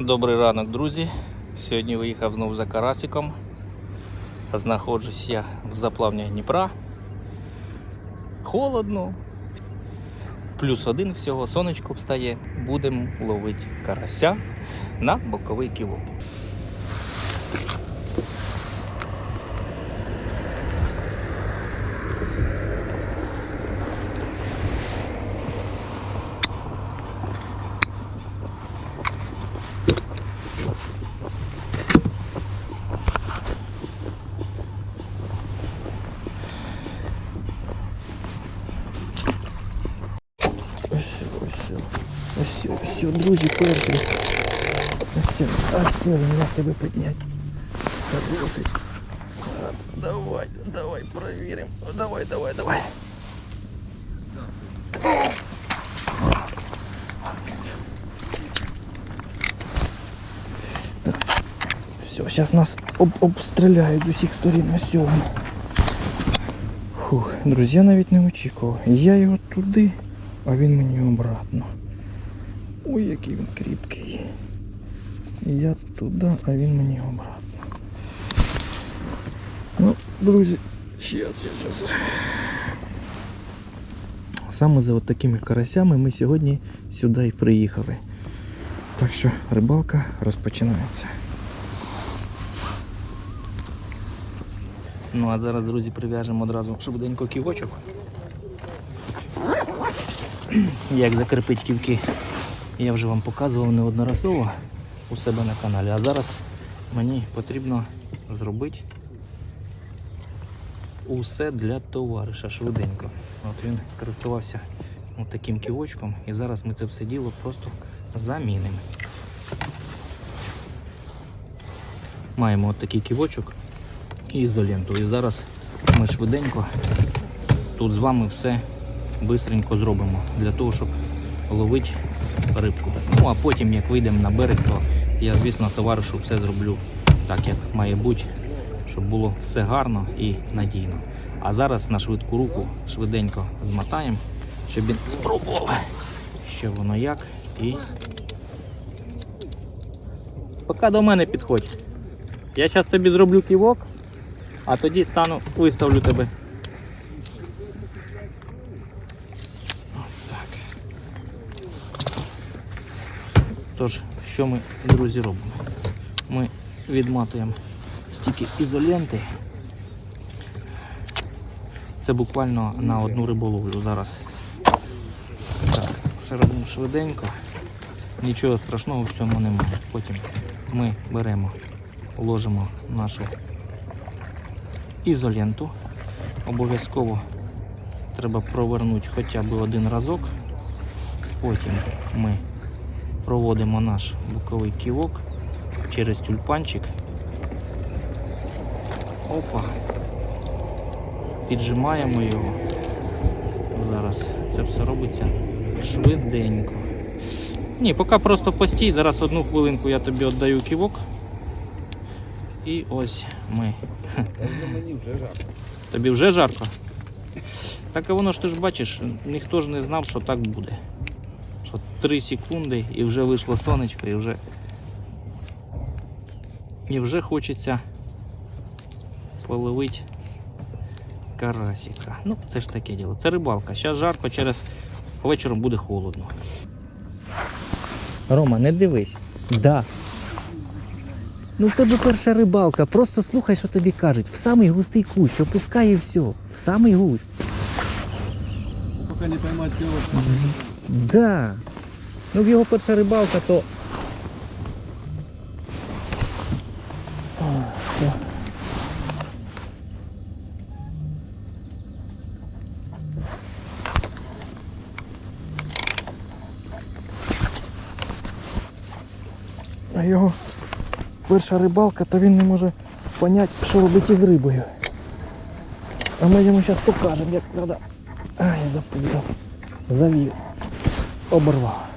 Добрий ранок, друзі. Сьогодні виїхав знову за карасиком. Знаходжусь я в заплавні Дніпра. Холодно. Плюс один всього, сонечко встає. Будемо ловити карася на боковий ківок. ось, ось, ось, друзі, перший. Ось, ось, як тебе підняти. Так, досить. Давай, давай, проверим. Давай, давай, давай. Все, сейчас нас об обстріляють з усіх сторін на сьогодні. Фух, друзі, я навіть не очікував. Я його туди, а він мені обратно. Ой, який він кріпкий. Я туди, а він мені обратно. Ну, друзі, щас, щас. Саме за от такими карасями ми сьогодні сюди і приїхали. Так що рибалка розпочинається. Ну а зараз, друзі, прив'яжемо одразу швиденько ківочок. Як закріпити ківки, я вже вам показував неодноразово у себе на каналі. А зараз мені потрібно зробити усе для товариша швиденько. От він користувався от таким ківочком і зараз ми це все діло просто замінимо. Маємо от такий ківочок і ізоленту. І зараз ми швиденько тут з вами все бистренько зробимо для того, щоб ловити рибку. Ну а потім, як вийдемо на берег, то я, звісно, товаришу все зроблю так, як має бути, щоб було все гарно і надійно. А зараз на швидку руку швиденько змотаємо, щоб він спробував, що воно як. І поки до мене підходь. Я зараз тобі зроблю ківок, а тоді стану, виставлю тебе. Тож, що ми, друзі, робимо? Ми відматуємо стільки ізоленти. Це буквально на одну риболовлю зараз. Так, все робимо швиденько. Нічого страшного в цьому немає. Потім ми беремо, ложимо нашу ізоленту. Обов'язково треба провернути хоча б один разок. Потім ми проводимо наш боковий ківок через тюльпанчик. Опа. Піджимаємо його. Зараз це все робиться швиденько. Ні, поки просто постій, зараз одну хвилинку я тобі віддаю ківок. І ось ми. Мені вже жарко. Тобі вже жарко? Так а воно ж ти ж бачиш, ніхто ж не знав, що так буде. Що 3 секунди і вже вийшло сонечко, і вже. І вже хочеться половити карасика. Ну, це ж таке діло. Це рибалка. Зараз жарко, через вечором буде холодно. Рома, не дивись. Да. Ну в тебе перша рибалка, просто слухай, що тобі кажуть. В самий густий кущ, опускай і все. В самий густ. Поки не поймати його. Да. Ну в його перша рибалка, то. А його перша рибалка, то він не може поняти, що робити із рибою. А ми йому зараз покажемо, як треба. Ай, запутав. Завів. Оборвав.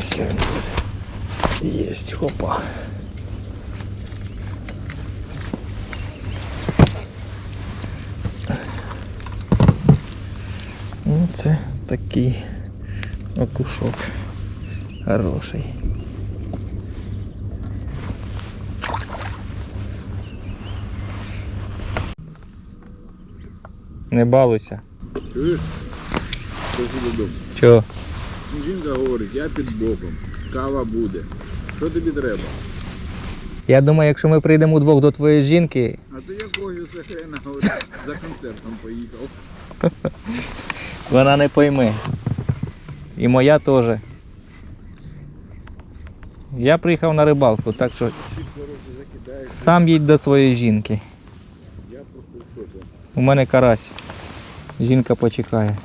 Ось він. Єсть, хопа. Ну, це такий окушок хороший. Не балуйся. Чуєш? Чого? Жінка говорить, я під боком, кава буде. Що тобі треба? Я думаю, якщо ми прийдемо удвох до твоєї жінки, А то якого це хрена за концертом поїхав. вона не пойме. І моя теж. Я приїхав на рибалку, так що сам їдь до своєї жінки. У мене карась. Жінка почекає.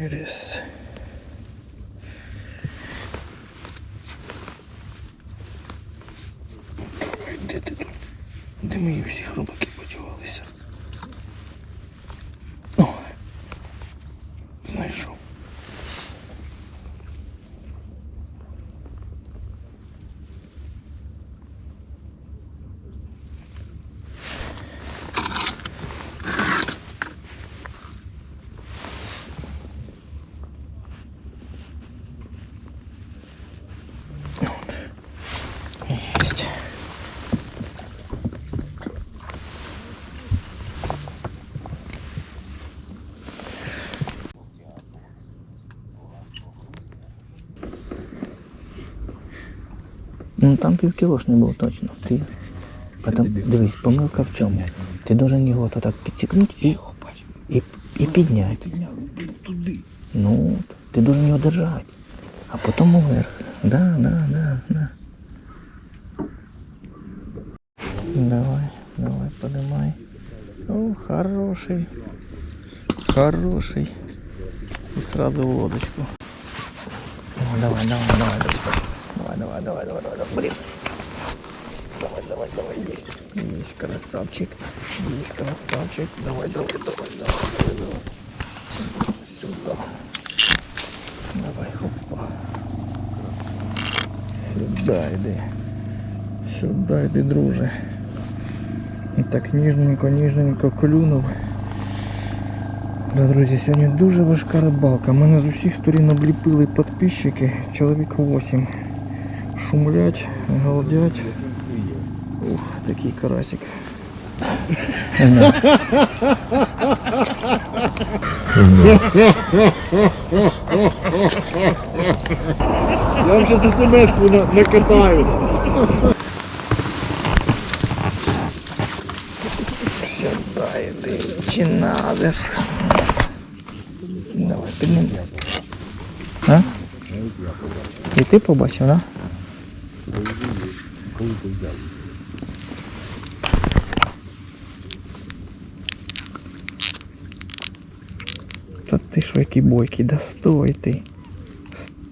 It is. Де ти тут? Де мої всі хробаки Ну там півкіло ж не було точно. Ти потом, дивись, помилка в чому? Ти должен його то так підсікнути і, і, і підняти. Ну, ти должен його держати. А потім уверх. Да, да, да, да. Давай, давай, поднимай. О, хороший. Хороший. И сразу в лодочку. О, давай, давай, давай, давай, давай, давай, давай, давай, давай, блин. Давай, давай, давай, есть. Есть красавчик. Есть красавчик. Давай, давай, давай, давай, давай, давай. Сюда. Давай, хопа. Сюда йди. Сюда йди, друже. І так ніжненько, ніжненько клюнув. Да, друзі, сьогодні дуже важка рибалка. Мене з усіх сторін обліпили підписчики, чоловік 8. Шумлять, галдять. Ух, такий карасик. Я вам сейчас смс-ку на- накатаю. Сюда йди, чи надес. Давай, піднімай. А? І ти побачив, да? Та ти що, який бойкий, да стой ти.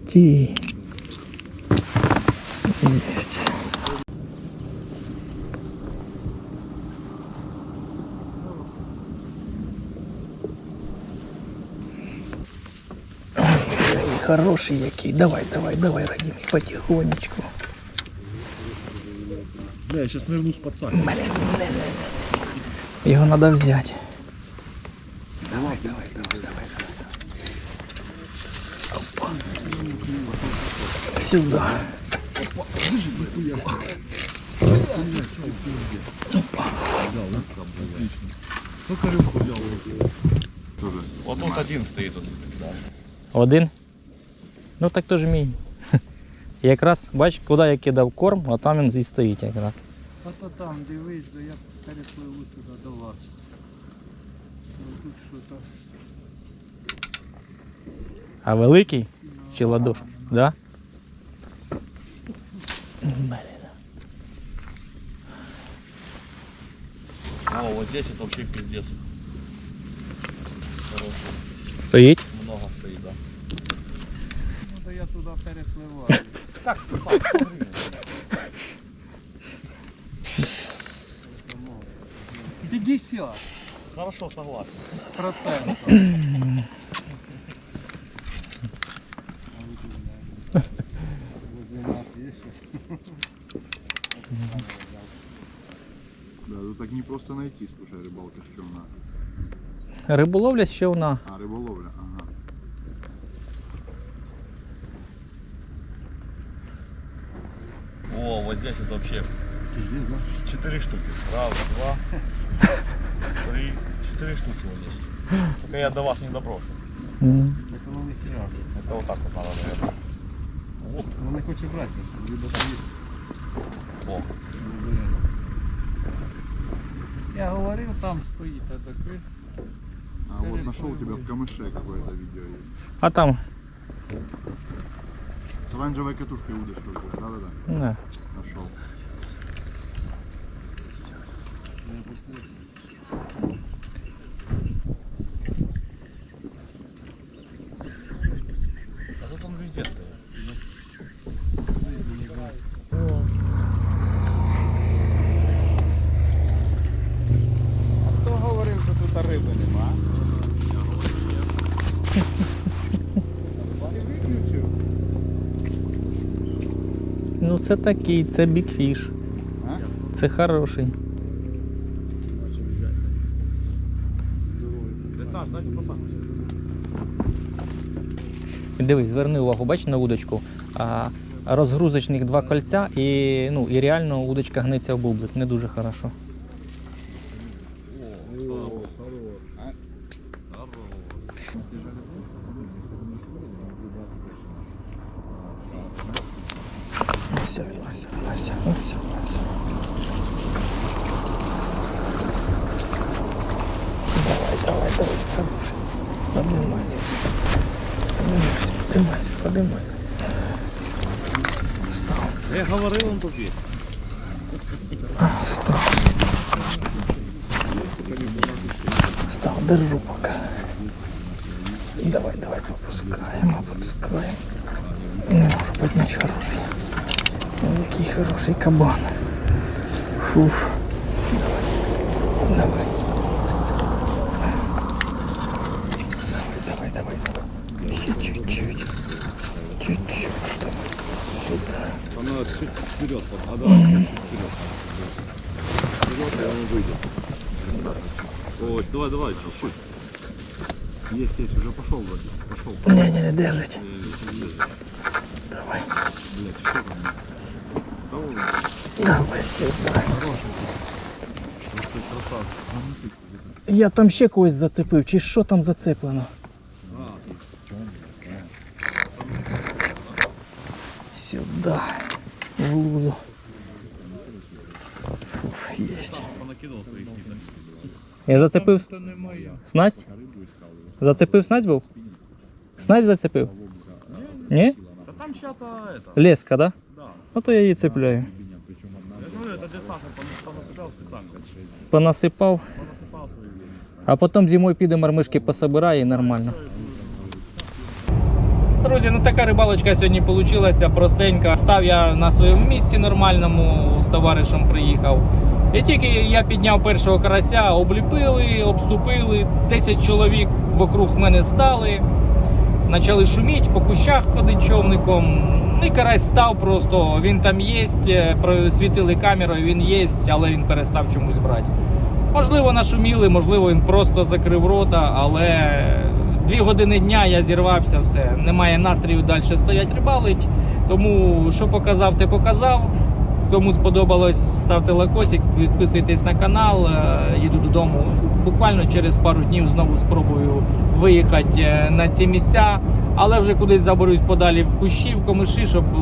Стій. Єсть. Ой, Хороший який. Давай, давай, давай, Радим, потихонечку. Бля, я сейчас нырну с пацак. Його треба взяти. Давай, давай, давай, давай. Опа. Сюда. Вот тут один стоит. Вот. Один? Ну так то ж мій. Якраз, бач, куди я кидав корм, а там він і стоїть якраз. Ото там, дивись, то я перепливу туди до вас. Ну тут що-то. А великий? Чи ладош? Да? Блін. О, вот здесь это вообще пиздец. Хороший. Стоїть? Много стоит, да. Ну то я туди перепливаю. П'ятдесят Хорошо, согласен. процентов. Да, тут так не просто найти, слушай, рыбалка с чем надо. Риболовля з човна. А, рыболовля, ага. О, вот здесь это вообще четыре штуки. Раз, два, три, четыре штуки вот здесь. Только я до вас не доброшу. М. Так воно не хіра. Это вот так вот надо, наверное. Воно не хоче брати. Либо там є. О, Я говорив, там стоїть, а такий. А вот нашел у тебя в камыше какое-то видео есть. А там. С оранжевой катушкой удочка. Да-да-да. Не. Нашел. Ну це такий, це бікфіш. Це хороший. Дивись, зверни увагу, бач на удочку. А, розгрузочних два кольця і, ну, і реально удочка гниться в бублик. Не дуже хорошо. Все, все, все, все, Давай, давай, давай, хороший. Поднимайся. Поднимайся, поднимайся, поднимайся. Встал. Я говорил, он тут есть. Встал. Встал, держу пока. Давай, давай, попускаем, опускаем. Не можу поднять хороший. Ой, Який хороший кабан. Фуф. Давай. Давай. Давай, давай, чуть вперед, а давай вперед. Вперед, и он выйдет. Ой, давай, давай, чуть-чуть. Есть, есть, уже пошел вроде. Пошел. Не-не-не, держите. Давай. Блять, что там? Давай сюда. Я там ще когось зацепив, чи що там зацеплено? Сюда, лузу. Фух, Есть. Я зацепив с- снасть? Зацепив снасть був? Снасть зацепив? Ні? Да там чья-то это. Леска, да? Да. Ну то я її цепляю. Я говорю, это дед Саша пон- понасыпал специально. Понасипав, Понасыпал свою а потім зимою піде мармишки пособирає і нормально. Друзі, ну така рибалочка сьогодні вийшла простенька. Став я на своєму місці нормальному, з товаришем приїхав. І тільки я підняв першого карася, обліпили, обступили, 10 чоловік вокруг мене стали. Почали шуміти, по кущах ходить човником. Ну, І карась став просто, він там є, просвітили камерою, він є, але він перестав чомусь брати. Можливо, нашуміли, можливо, він просто закрив рота, але дві години дня я зірвався, все. Немає настрою далі стоять рибалить. Тому що показав, те показав. Кому сподобалось, ставте лайкосик, підписуйтесь на канал. е, Їду додому. Буквально через пару днів знову спробую виїхати е, на ці місця, але вже кудись заберусь подалі в кущі, в комиші, щоб е,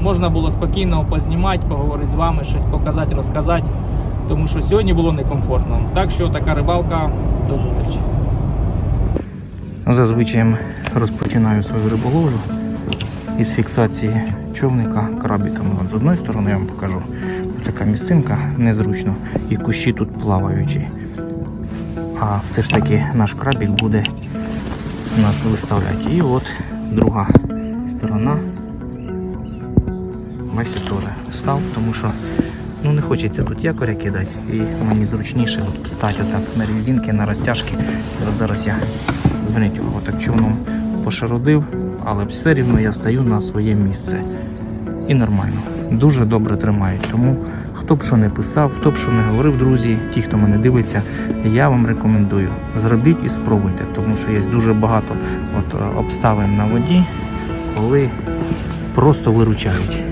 можна було спокійно познімати, поговорити з вами, щось показати, розказати. Тому що сьогодні було некомфортно. Так що така рибалка. До зустрічі. Зазвичай розпочинаю свою риболовлю із фіксації човника крабіками. З одної сторони я вам покажу. Така місцинка незручно і кущі тут плаваючі. А все ж таки наш крабік буде нас виставляти. І от друга сторона. Бачите, теж став, тому що ну, не хочеться тут якоря кидати. І мені зручніше от стати отак на резинки, на розтяжки. От зараз я зверніть увагу, так човном пошародив, але все рівно я стою на своє місце. І нормально. Дуже добре тримають. Тому хто б що не писав, хто б що не говорив, друзі, ті, хто мене дивиться, я вам рекомендую. Зробіть і спробуйте, тому що є дуже багато от, е, обставин на воді, коли просто виручають.